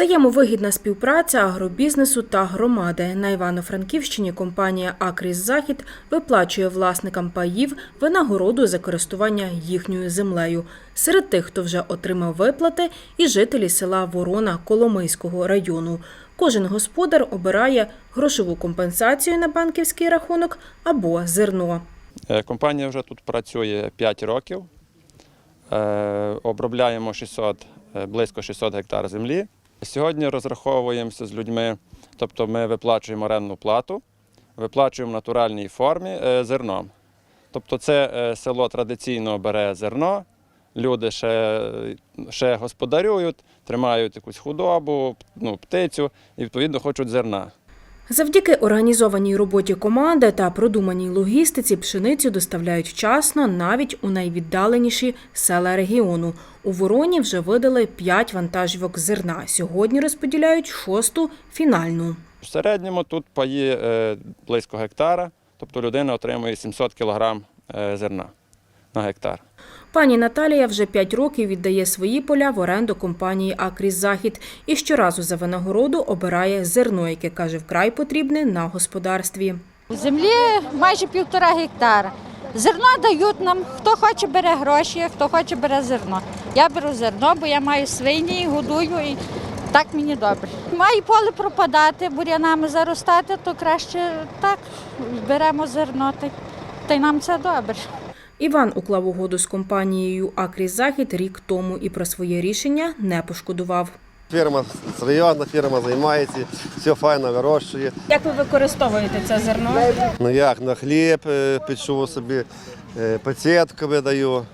Взаємовигідна співпраця агробізнесу та громади. На Івано-Франківщині компанія Акріс Захід виплачує власникам паїв винагороду за користування їхньою землею. Серед тих, хто вже отримав виплати, і жителі села Ворона Коломийського району. Кожен господар обирає грошову компенсацію на банківський рахунок або зерно. Е, Компанія вже тут працює 5 років. Е, Обробляємо 600, е, близько 600 гектар землі. Сьогодні розраховуємося з людьми, тобто ми виплачуємо орендну плату, виплачуємо в натуральній формі е, зерном. Тобто це е, село традиційно бере зерно, люди ще, ще господарюють, тримають якусь худобу, ну, птицю і відповідно хочуть зерна. Завдяки організованій роботі команди та продуманій логістиці пшеницю доставляють вчасно навіть у найвіддаленіші села регіону. У Вороні вже видали 5 вантажівок зерна. Сьогодні розподіляють шосту фінальну. В середньому тут паї е, близько гектара, тобто людина отримує 700 кг зерна на гектар. Пані Наталія вже 5 років віддає свої поля в оренду компанії Акріс Захід і щоразу за винагороду обирає зерно, яке каже вкрай потрібне на господарстві. У землі майже півтора гектара. Зерно дають нам, хто хоче бере гроші, хто хоче бере зерно. Я беру зерно, бо я маю свині, і годую і так мені добре. Має поле пропадати, бур'янами заростати, то краще так беремо зерно, та й нам це добре. Іван уклав угоду з компанією Акріс Захід рік тому і про своє рішення не пошкодував. Фірма серйозна, фірма займається, все файно вирощує. Як ви використовуєте це зерно? Ну як, на хліб е, печу собі, е, пацієтками даю,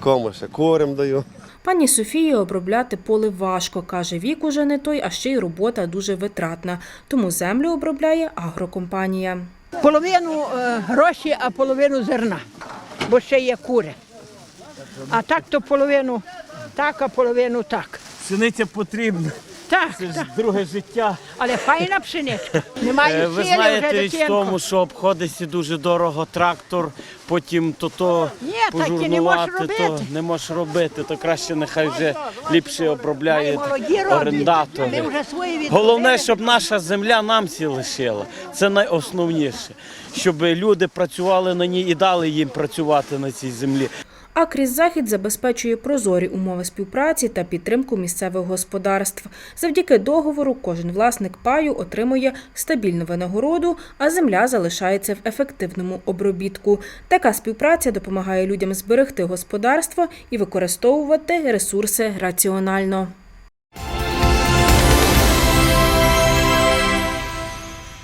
кому ще курям даю. Пані Софії обробляти поле важко, каже, вік уже не той, а ще й робота дуже витратна. Тому землю обробляє агрокомпанія. Половину е, гроші, а половину зерна, бо ще є кури. А так то половину так, а половину так. Синиця потрібна. Так, Це ж так. друге життя. але файна пшеничка. Е, Немає Ви сили знаєте вже річ в тому, що обходиться дуже дорого трактор, потім то то Ні, так і не можеш пожурнувати, то робити. не можеш робити, то краще нехай вже ліпше обробляє Молоді роблять. Ми орендатори. вже свої. Головне, щоб наша земля нам всі лишила. Це найосновніше. Щоб люди працювали на ній і дали їм працювати на цій землі. Акріс Захід забезпечує прозорі умови співпраці та підтримку місцевих господарств. Завдяки договору кожен власник паю отримує стабільну винагороду, а земля залишається в ефективному обробітку. Така співпраця допомагає людям зберегти господарство і використовувати ресурси раціонально.